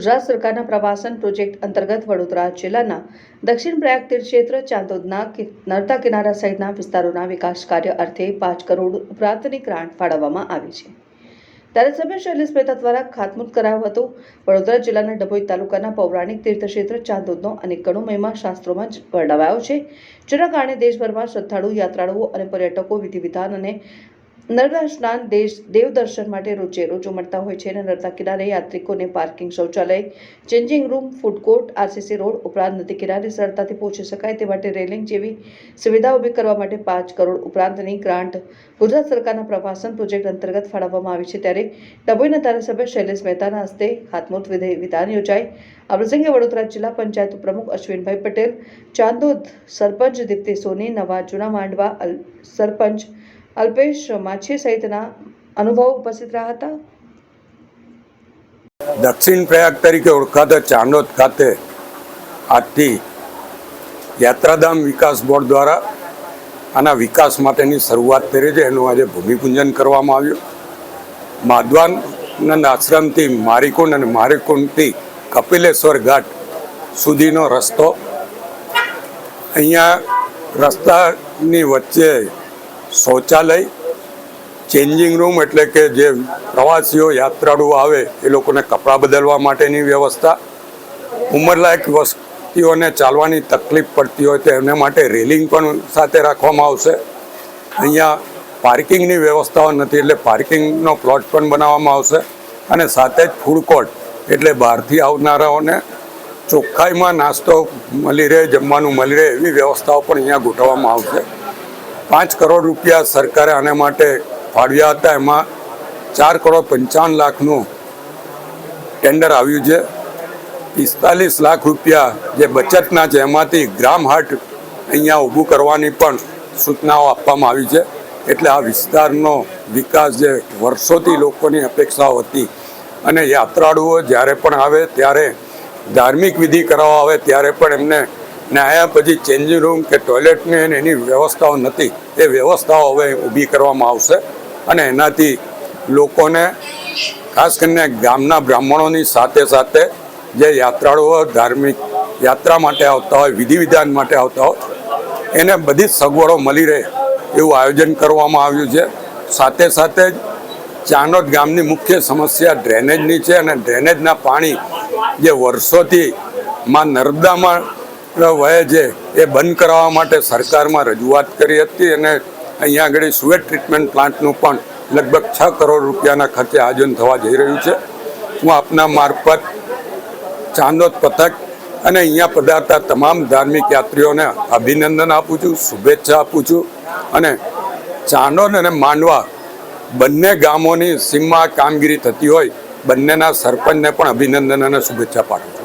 ગુજરાત સરકારના પ્રવાસન પ્રોજેક્ટ અંતર્ગત વડોદરા જિલ્લાના દક્ષિણ પ્રયાગ તીર્થક્ષેત્ર, ચાંદોદના નર્મદા કિનારા સહિતના વિસ્તારોના વિકાસ કાર્ય અર્થે પાંચ કરોડ ઉપરાંતની ગ્રાન્ટ ફાળવવામાં આવી છે. ધારાસભ્ય શૈલેષ મહેતા દ્વારા ખાતમુહૂર્ત કરાયો હતો. વડોદરા જિલ્લાના ડભોઈ તાલુકાના પૌરાણિક તીર્થક્ષેત્ર, ચાંદોદનો અનેક ગણો મહિમા શાસ્ત્રોમાં વર્ણવાયો છે. જેના કારણે દેશભરમાં શ્રદ્ધાળુ, યાત્રાળુઓ અને પર્યટકો વિધિ વિધાન અને નર્મદા સ્નાન દેશ દેવ દર્શન માટે રોજે રોજ ઉમટતા હોય છે અને નર્મદા કિનારે યાત્રિકોને પાર્કિંગ શૌચાલય, changing room, food court, RCC road, ઉપરાંત નદી કિનારે સરળતાથી પહોંચી શકાય તે માટે રેલિંગ જેવી સુવિધા ઊભી કરવા માટે પાંચ કરોડ ઉપરાંતની ગ્રાન્ટ ગુજરાત સરકારના પ્રવાસન પ્રોજેક્ટ અંતર્ગત ફાળવવામાં આવી છે. ત્યારે ડભોઈના ધારાસભ્ય શૈલેષ મહેતાના હસ્તે વિધિ વિધાન યોજાઈ આ પ્રસંગે વડોદરા જિલ્લા પંચાયત પ્રમુખ અશ્વિનભાઈ પટેલ, ચાંદોદ સરપંચ દીપ્તિ સોની, નવા જૂના માંડવા સરપંચ અલ્પેશ માછી સહિતના અનુભવો ઉપસ્થિત રહ્યા હતા. દક્ષિણ પ્રયાગ તરીકે ઓળખાતા ચાંદોદ ખાતે આજથી યાત્રાધામ વિકાસ બોર્ડ દ્વારા આના વિકાસ માટેની શરૂઆત કરી છે. એનું આજે ભૂમિપૂજન કરવામાં આવ્યું. માધવાનંદ આશ્રમથી મારીકુંડ અને મારીકુંડથી કપિલેશ્વર ઘાટ સુધીનો રસ્તો. અહીંયા રસ્તાની વચ્ચે શૌચાલય ચેન્જિંગ રૂમ એટલે કે જે પ્રવાસીઓ, યાત્રાળુઓ આવે, એ લોકોને કપડાં બદલવા માટેની વ્યવસ્થા. ઉંમરલાયક વસ્તીઓને ચાલવાની તકલીફ પડતી હોય તો એમને માટે રેલિંગ પણ સાથે રાખવામાં આવશે. અહીંયા પાર્કિંગની વ્યવસ્થાઓ નથી, એટલે પાર્કિંગનો પ્લોટ પણ બનાવવામાં આવશે. અને સાથે જ ફૂડ કોર્ટ એટલે બહારથી આવનારાઓને ચોખ્ખાઈમાં નાસ્તો મળી રહે, જમવાનું મળી રહે, એવી વ્યવસ્થાઓ પણ અહીંયા ગોઠવવામાં આવશે. પાંચ કરોડ રૂપિયા સરકારે આને માટે ફાળવ્યા હતા. એમાં ચાર કરોડ પંચાવન લાખનું ટેન્ડર આવ્યું છે. પિસ્તાલીસ લાખ રૂપિયા જે બચતના છે, એમાંથી ગ્રામ હાટ અહીંયા ઊભું કરવાની પણ સૂચનાઓ આપવામાં આવી છે. એટલે આ વિસ્તારનો વિકાસ જે વર્ષોથી લોકોની અપેક્ષાઓ હતી અને યાત્રાળુઓ જ્યારે પણ આવે ત્યારે ધાર્મિક વિધિ કરાવવા આવે ત્યારે પણ એમને ન્યાયા પછી ચેન્જિંગ રૂમ કે ટોયલેટની એની વ્યવસ્થાઓ નથી. એ વ્યવસ્થાઓ હવે ઊભી કરવામાં આવશે અને એનાથી લોકોને, ખાસ કરીને ગામના બ્રાહ્મણોની સાથે સાથે જે યાત્રાળુઓ ધાર્મિક યાત્રા માટે આવતા હોય વિધિ વિધાન માટે આવતા હોય, એને બધી જ સગવડો મળી રહે એવું આયોજન કરવામાં આવ્યું છે. સાથે સાથે ચાનોદ ગામની મુખ્ય સમસ્યા ડ્રેનેજની છે અને ડ્રેનેજના પાણી જે વર્ષોથી માં નર્મદામાં વહે છે એ બંધ કરાવવા માટે સરકારમાં રજૂઆત કરી હતી અને અહીંયા આગળ સુએટ ટ્રીટમેન્ટ પ્લાન્ટનું પણ લગભગ છ કરોડ રૂપિયાના ખર્ચે આયોજન થવા જઈ રહ્યું છે. હું આપના મારફત ચાંદોદ પથક અને અહીંયા પધારતા તમામ ધાર્મિક યાત્રીઓને અભિનંદન આપું છું, શુભેચ્છા આપું છું અને ચાંદોદ અને માંડવા બંને ગામોની સીમમાં કામગીરી થતી હોય, બંનેના સરપંચને પણ અભિનંદન અને શુભેચ્છા પાઠવું